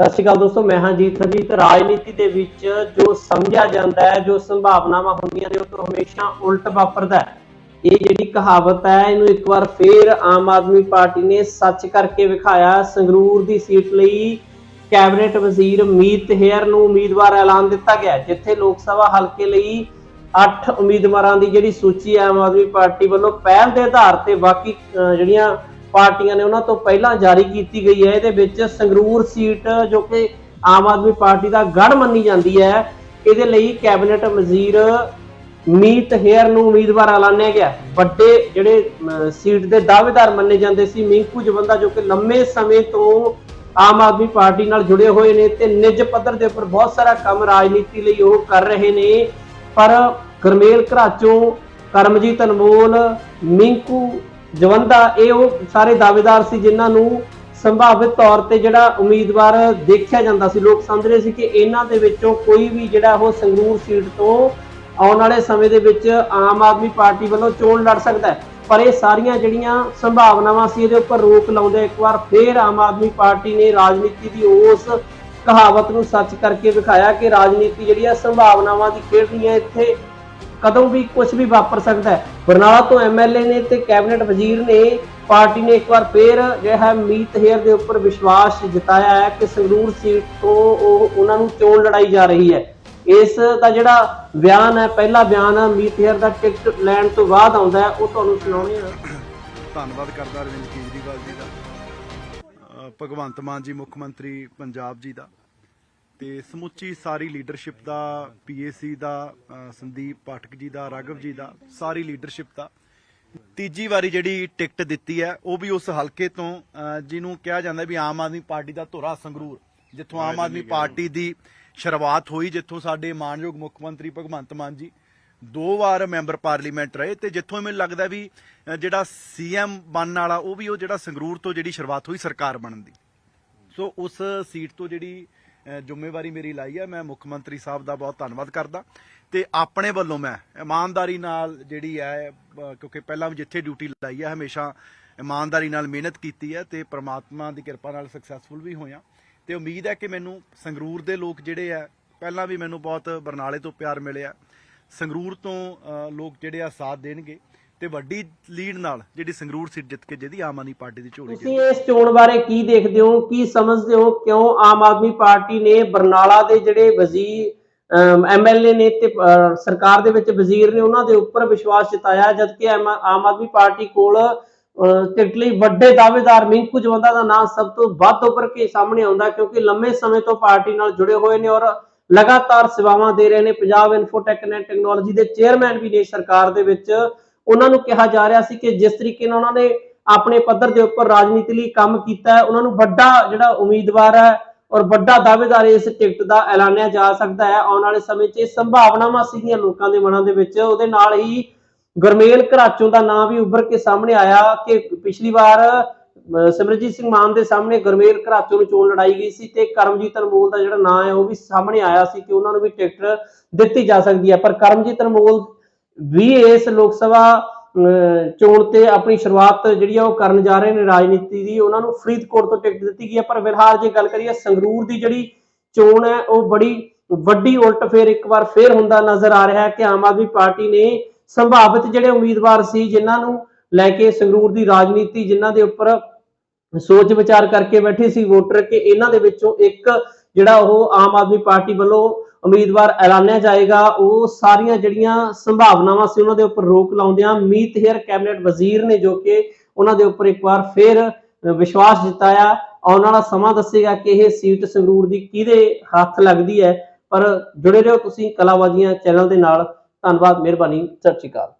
ਸਤਿ ਸ਼੍ਰੀ ਅਕਾਲ ਦੋਸਤੋ, ਮੈਂ ਹਾਂ ਜੀਤ ਹਰਜੀਤ। ਰਾਜਨੀਤੀ ਦੇ ਵਿੱਚ ਜੋ ਸਮਝਿਆ ਜਾਂਦਾ ਹੈ, ਜੋ ਸੰਭਾਵਨਾਵਾਂ ਹੁੰਦੀਆਂ ਨੇ, ਉਹ ਤੋਂ ਹਮੇਸ਼ਾ ਉਲਟ ਵਾਪਰਦਾ ਹੈ। ਇਹ ਜਿਹੜੀ ਕਹਾਵਤ ਹੈ, ਇਹਨੂੰ ਇੱਕ ਵਾਰ ਫੇਰ ਆਮ ਆਦਮੀ ਪਾਰਟੀ ਨੇ ਸੱਚ ਕਰਕੇ ਵਿਖਾਇਆ। ਸੰਗਰੂਰ ਦੀ ਸੀਟ ਲਈ ਕੈਬਨਿਟ ਵਜ਼ੀਰ ਮੀਤ ਹੇਅਰ ਨੂੰ ਉਮੀਦਵਾਰ ਐਲਾਨ ਦਿੱਤਾ ਗਿਆ ਜਿੱਥੇ ਲੋਕ ਸਭਾ ਹਲਕੇ ਲਈ 8 ਉਮੀਦਵਾਰਾਂ ਦੀ ਜਿਹੜੀ ਸੂਚੀ ਆਮ ਆਦਮੀ ਪਾਰਟੀ ਵੱਲੋਂ ਪਹਿਲ ਦੇ ਆਧਾਰ ਤੇ ਬਾਕੀ ਜਿਹੜੀਆਂ ਪਾਰਟੀਆਂ ਨੇ ਉਹਨਾਂ ਤੋਂ ਪਹਿਲਾਂ ਜਾਰੀ ਕੀਤੀ ਗਈ ਹੈ। ਇਹਦੇ ਵਿੱਚ ਸੰਗਰੂਰ ਸੀਟ, ਜੋ ਕਿ ਆਮ ਆਦਮੀ ਪਾਰਟੀ ਦਾ ਗੜ ਮੰਨੀ ਜਾਂਦੀ ਹੈ। ਇਹਦੇ ਲਈ ਕੈਬਨਿਟ ਵਜ਼ੀਰ ਮੀਤ ਹੇਅਰ ਨੂੰ ਉਮੀਦਵਾਰ ਐਲਾਨਿਆ ਗਿਆ। ਵੱਡੇ ਜਿਹੜੇ ਸੀਟ ਦੇ ਦਾਅਵੇਦਾਰ ਮੰਨੇ ਜਾਂਦੇ ਸੀ ਮਿੰਕੂ ਜਵੰਦਾ, ਜੋ ਕਿ ਲੰਮੇ ਸਮੇਂ ਤੋਂ ਆਮ ਆਦਮੀ ਪਾਰਟੀ ਨਾਲ ਜੁੜੇ ਹੋਏ ਨੇ ਤੇ ਨਿੱਜ ਪੱਧਰ ਦੇ ਉੱਪਰ ਬਹੁਤ ਸਾਰਾ ਕੰਮ ਰਾਜਨੀਤੀ ਲਈ ਉਹ ਕਰ ਰਹੇ ਨੇ। ਪਰ ਗਰਮੇਲ ਘਰਾਚੋਂ ਕਰਮਜੀਤ ਅਨਮੋਲ ਮਿੰਕੂ ਜਵੰਦਾ, ਇਹ ਉਹ ਸਾਰੇ ਦਾਅਵੇਦਾਰ ਸੀ ਜਿਨ੍ਹਾਂ ਨੂੰ ਸੰਭਾਵਿਤ ਤੌਰ ਤੇ ਜਿਹੜਾ ਉਮੀਦਵਾਰ ਦੇਖਿਆ ਜਾਂਦਾ ਸੀ, ਲੋਕ ਸਮਝ ਰਹੇ ਸੀ ਕਿ ਇਹਨਾਂ ਦੇ ਵਿੱਚੋਂ ਕੋਈ ਵੀ ਜਿਹੜਾ ਉਹ ਸੰਗਰੂਰ ਸੀਟ ਤੋਂ ਆਉਣ ਵਾਲੇ ਸਮੇਂ ਦੇ ਵਿੱਚ ਆਮ ਆਦਮੀ ਪਾਰਟੀ ਵੱਲੋਂ ਚੋਣ ਲੜ ਸਕਦਾ ਹੈ। ਪਰ ਇਹ ਸਾਰੀਆਂ ਜਿਹੜੀਆਂ ਸੰਭਾਵਨਾਵਾਂ ਸੀ, ਇਹਦੇ ਉੱਪਰ ਰੋਕ ਲਾਉਂਦੇ ਇੱਕ ਵਾਰ ਫੇਰ ਆਮ ਆਦਮੀ ਪਾਰਟੀ ਨੇ ਰਾਜਨੀਤੀ ਦੀ ਉਸ ਕਹਾਵਤ ਨੂੰ ਸੱਚ ਕਰਕੇ ਵਿਖਾਇਆ ਕਿ ਰਾਜਨੀਤੀ ਜਿਹੜੀ ਆ, ਸੰਭਾਵਨਾਵਾਂ ਦੀ ਖੇਡ ਨਹੀਂ ਹੈ, ਇੱਥੇ ਕਦੋਂ ਵੀ ਕੁਝ ਵੀ ਵਾਪਰ ਸਕਦਾ ਹੈ। ਬਰਨਾਲਾ ਤੋਂ ਐਮਐਲਏ ਨੇ ਤੇ ਕੈਬਨਿਟ ਵਜ਼ੀਰ ਨੇ ਪਾਰਟੀ ਨੇ ਇੱਕ ਵਾਰ ਫੇਰ ਜਿਹੜਾ ਮੀਤ ਹੇਅਰ ਦੇ ਉੱਪਰ ਵਿਸ਼ਵਾਸ ਜਤਾਇਆ ਹੈ ਕਿ ਸੰਗਰੂਰ ਸੀਟ ਤੋਂ ਉਹ ਉਹਨਾਂ ਨੂੰ ਚੋਣ ਲੜਾਈ ਜਾ ਰਹੀ ਹੈ। ਇਸ ਦਾ ਜਿਹੜਾ ਬਿਆਨ ਹੈ, ਪਹਿਲਾ ਬਿਆਨ ਹੈ, ਮੀਤ ਹੇਅਰ ਦਾ ਟਿਕਟ ਲੈਣ ਤੋਂ ਬਾਅਦ ਆਉਂਦਾ ਹੈ। ਉਹ ਤੁਹਾਨੂੰ ਸੁਣਾਉਣੇ ਆ ਧੰਨਵਾਦ ਕਰਦਾ ਅਰਵਿੰਦ ਕੇਜਰੀਵਾਲ ਜੀ ਦਾ ਭਗਵੰਤ ਮਾਨ ਜੀ ਮੁੱਖ ਮੰਤਰੀ ਪੰਜਾਬ ਜੀ ਦਾ। ਤੇ ਸਮੁੱਚੀ ਸਾਰੀ ਲੀਡਰਸ਼ਿਪ ਦਾ ਪੀਏਸੀ ਦਾ ਸੰਦੀਪ ਪਾਠਕ ਜੀ ਦਾ ਰਾਘਵ ਜੀ ਦਾ ਸਾਰੀ ਲੀਡਰਸ਼ਿਪ ਦਾ। ਤੀਜੀ ਵਾਰੀ ਜਿਹੜੀ ਟਿਕਟ ਦਿੱਤੀ ਹੈ ਉਹ ਵੀ ਉਸ ਹਲਕੇ ਤੋਂ ਜਿਹਨੂੰ ਕਿਹਾ ਜਾਂਦਾ ਵੀ ਆਮ ਆਦਮੀ ਪਾਰਟੀ ਦਾ ਧੁਰਾ ਸੰਗਰੂਰ ਜਿੱਥੋਂ ਆਮ ਆਦਮੀ ਪਾਰਟੀ ਦੀ ਸ਼ੁਰੂਆਤ ਹੋਈ ਜਿੱਥੋਂ ਸਾਡੇ ਮਾਨਯੋਗ ਮੁੱਖ ਮੰਤਰੀ ਭਗਵੰਤ ਮਾਨ ਜੀ ਦੋ ਵਾਰ ਮੈਂਬਰ ਪਾਰਲੀਮੈਂਟ ਰਹੇ ਤੇ ਜਿੱਥੋਂ ਮੈਨੂੰ ਲੱਗਦਾ ਵੀ ਜਿਹੜਾ ਸੀਐਮ ਬਣਨ ਵਾਲਾ ਉਹ ਵੀ ਉਹ ਜਿਹੜਾ ਸੰਗਰੂਰ ਤੋਂ ਜਿਹੜੀ ਸ਼ੁਰੂਆਤ ਹੋਈ ਸਰਕਾਰ ਬਣਨ ਦੀ। ਸੋ ਉਸ ਸੀਟ ਤੋਂ ਜਿਹੜੀ ਜ਼ਿੰਮੇਵਾਰੀ ਮੇਰੀ ਲਾਈ ਹੈ ਮੈਂ ਮੁੱਖ ਮੰਤਰੀ ਸਾਹਿਬ ਦਾ ਬਹੁਤ ਧੰਨਵਾਦ ਕਰਦਾ। ਤੇ ਆਪਣੇ ਵੱਲੋਂ ਮੈਂ ਇਮਾਨਦਾਰੀ ਨਾਲ ਜਿਹੜੀ ਹੈ ਕਿਉਂਕਿ ਪਹਿਲਾਂ ਵੀ ਜਿੱਥੇ ਡਿਊਟੀ ਲਾਈ ਹੈ ਹਮੇਸ਼ਾ ਇਮਾਨਦਾਰੀ ਨਾਲ ਮਿਹਨਤ ਕੀਤੀ ਹੈ ਤੇ ਪ੍ਰਮਾਤਮਾ ਦੀ ਕਿਰਪਾ ਨਾਲ ਸਕਸੈਸਫੁਲ ਵੀ ਹੋਇਆ। ਤੇ ਉਮੀਦ ਹੈ ਕਿ ਮੈਨੂੰ ਸੰਗਰੂਰ ਦੇ ਲੋਕ ਜਿਹੜੇ ਆ, ਪਹਿਲਾਂ ਵੀ ਮੈਨੂੰ ਬਹੁਤ ਬਰਨਾਲੇ ਤੋਂ ਪਿਆਰ ਮਿਲਿਆ। ਸੰਗਰੂਰ ਤੋਂ ਲੋਕ ਜਿਹੜੇ ਆ ਸਾਥ ਦੇਣਗੇ। ਤੇ ਵੱਡੀ ਲੀਡ ਨਾਲ ਜਿਹੜੀ ਸੰਗਰੂਰ ਸੀਟ ਜਿੱਤ ਕੇ ਜਿਹਦੀ ਆਮ ਆਦਮੀ ਪਾਰਟੀ ਦੀ ਝੋਲੀ ਤੁਸੀਂ ਇਸ ਚੋਣ ਬਾਰੇ ਕੀ ਦੇਖਦੇ ਹੋ? ਕੀ ਸਮਝਦੇ ਹੋ? ਕਿਉਂ ਆਮ ਆਦਮੀ ਪਾਰਟੀ ਨੇ ਬਰਨਾਲਾ ਦੇ ਜਿਹੜੇ ਵਜ਼ੀਰ ਐਮਐਲਏ ਨੇ ਤੇ ਸਰਕਾਰ ਦੇ ਵਿੱਚ ਵਜ਼ੀਰ ਨੇ ਉਹਨਾਂ ਦੇ ਉੱਪਰ ਵਿਸ਼ਵਾਸ ਜਤਾਇਆ, ਜਦਕਿ ਆਮ ਆਦਮੀ ਪਾਰਟੀ ਕੋਲ ਟਿਕਟ ਲਈ ਵੱਡੇ ਦਾਅਵੇਦਾਰ ਮਿੰਕੂ ਜਵੰਦਾ ਦਾ ਨਾਮ ਸਭ ਤੋਂ ਵੱਧ ਉੱਪਰ ਕੇ ਸਾਹਮਣੇ ਆਉਂਦਾ, ਕਿਉਂਕਿ ਲੰਮੇ ਸਮੇਂ ਤੋਂ ਪਾਰਟੀ ਨਾਲ ਜੁੜੇ ਹੋਏ ਨੇ ਔਰ ਲਗਾਤਾਰ ਸੇਵਾਵਾਂ ਦੇ ਰਹੇ ਨੇ। ਪੰਜਾਬ ਇਨਫੋਟੈਕ ਐਂਡ ਟੈਕਨੋਲੋਜੀ ਦੇ ਚੇਅਰਮੈਨ ਵੀ ਨੇ ਸਰਕਾਰ ਦੇ ਵਿੱਚ। ਉਹਨਾਂ ਨੂੰ ਕਿਹਾ ਜਾ ਰਿਹਾ ਸੀ ਕਿ ਜਿਸ ਤਰੀਕੇ ਨਾਲ ਉਹਨਾਂ ਨੇ ਆਪਣੇ ਪੱਧਰ ਦੇ ਉੱਪਰ ਰਾਜਨੀਤੀ ਲਈ ਕੰਮ ਕੀਤਾ ਹੈ, ਉਹਨਾਂ ਨੂੰ ਵੱਡਾ ਜਿਹੜਾ ਉਮੀਦਵਾਰ ਹੈ ਔਰ ਵੱਡਾ ਦਾਅਵੇਦਾਰ ਇਸ ਟਿਕਟ ਦਾ ਐਲਾਨਿਆ ਜਾ ਸਕਦਾ ਹੈ। ਆਉਣ ਵਾਲੇ ਸਮੇਂ 'ਚ ਇਹ ਸੰਭਾਵਨਾਵਾਂ ਸੀਗੀਆਂ ਲੋਕਾਂ ਦੇ ਮਨਾਂ ਦੇ ਵਿੱਚ। ਉਹਦੇ ਨਾਲ ਹੀ ਗੁਰਮੇਲ ਘਰਾਚੋਂ ਦਾ ਨਾਮ ਵੀ ਉੱਭਰ ਕੇ ਸਾਹਮਣੇ ਆਇਆ ਕਿ ਪਿਛਲੀ ਵਾਰ ਸਿਮਰਜੀਤ ਸਿੰਘ ਮਾਨ ਦੇ ਸਾਹਮਣੇ ਗੁਰਮੇਲ ਘਰਾਚੋਂ ਨੂੰ ਚੋਣ ਲੜਾਈ ਗਈ ਸੀ ਤੇ ਕਰਮਜੀਤ ਅਨਮੋਲ ਦਾ ਜਿਹੜਾ ਨਾਮ ਹੈ ਉਹ ਵੀ ਸਾਹਮਣੇ ਆਇਆ ਸੀ ਕਿ ਉਹਨਾਂ ਨੂੰ ਵੀ ਟਿਕਟ ਦਿੱਤੀ ਜਾ ਸਕਦੀ ਹੈ। ਪਰ ਕਰਮਜੀਤ ਅਨਮੋਲ ਵੀ ਇਸ ਲੋਕ ਸਭਾ ਚੋਣ ਤੇ ਆਪਣੀ ਸ਼ੁਰੂਆਤ ਜਿਹੜੀ ਆ ਉਹ ਕਰਨ ਜਾ ਰਹੇ ਨੇ ਰਾਜਨੀਤੀ ਦੀ, ਉਹਨਾਂ ਨੂੰ ਫਰੀਦਕੋਟ ਤੋਂ ਟਿਕਟ ਦਿੱਤੀ ਗਈ ਹੈ ਪਰ ਫਿਲਹਾਲ ਜੇ ਗੱਲ ਕਰੀਏ, ਸੰਗਰੂਰ ਦੀ ਜਿਹੜੀ ਚੋਣ ਹੈ, ਉਹ ਬੜੀ ਵੱਡੀ ਉਲਟ ਫੇਰ ਇੱਕ ਵਾਰ ਫੇਰ ਹੁੰਦਾ ਨਜ਼ਰ ਆ ਰਿਹਾ ਹੈ ਕਿ ਆਮ ਆਦਮੀ ਪਾਰਟੀ ਨੇ ਸੰਭਾਵਿਤ ਜਿਹੜੇ ਉਮੀਦਵਾਰ ਸੀ, ਜਿਨ੍ਹਾਂ ਨੂੰ ਲੈ ਕੇ ਸੰਗਰੂਰ ਦੀ ਰਾਜਨੀਤੀ, ਜਿਨ੍ਹਾਂ ਦੇ ਉੱਪਰ ਸੋਚ ਵਿਚਾਰ ਕਰਕੇ ਬੈਠੇ ਸੀ ਵੋਟਰ, ਕਿ ਇਹਨਾਂ ਦੇ ਵਿੱਚੋਂ ਇੱਕ ਜਿਹੜਾ ਉਹ ਆਮ ਆਦਮੀ ਪਾਰਟੀ ਵੱਲੋਂ ਉਮੀਦਵਾਰ ਐਲਾਨਿਆ ਜਾਏਗਾ। ਉਹ ਸਾਰੀਆਂ ਜਿਹੜੀਆਂ ਸੰਭਾਵਨਾਵਾਂ ਸੀ ਉਹਨਾਂ ਦੇ ਉੱਪਰ ਰੋਕ ਲਾਉਂਦਿਆਂ ਮੀਤ ਹੇਅਰ ਕੈਬਨਿਟ ਵਜ਼ੀਰ ਨੇ ਜੋ ਕਿ ਉਹਨਾਂ ਦੇ ਉੱਪਰ ਇੱਕ ਵਾਰ ਫੇਰ ਵਿਸ਼ਵਾਸ ਜਤਾਇਆ। ਆਉਣ ਵਾਲਾ ਸਮਾਂ ਦੱਸੇਗਾ ਕਿ ਇਹ ਸੀਟ ਸੰਗਰੂਰ ਦੀ ਕਿਹਦੇ ਹੱਥ ਲੱਗਦੀ ਹੈ। ਪਰ ਜੁੜੇ ਰਹੋ ਤੁਸੀਂ ਕਲਾਬਾਜ਼ੀਆਂ ਚੈਨਲ ਦੇ ਨਾਲ। ਧੰਨਵਾਦ, ਮਿਹਰਬਾਨੀ, ਸਤਿ ਸ਼੍ਰੀ ਅਕਾਲ।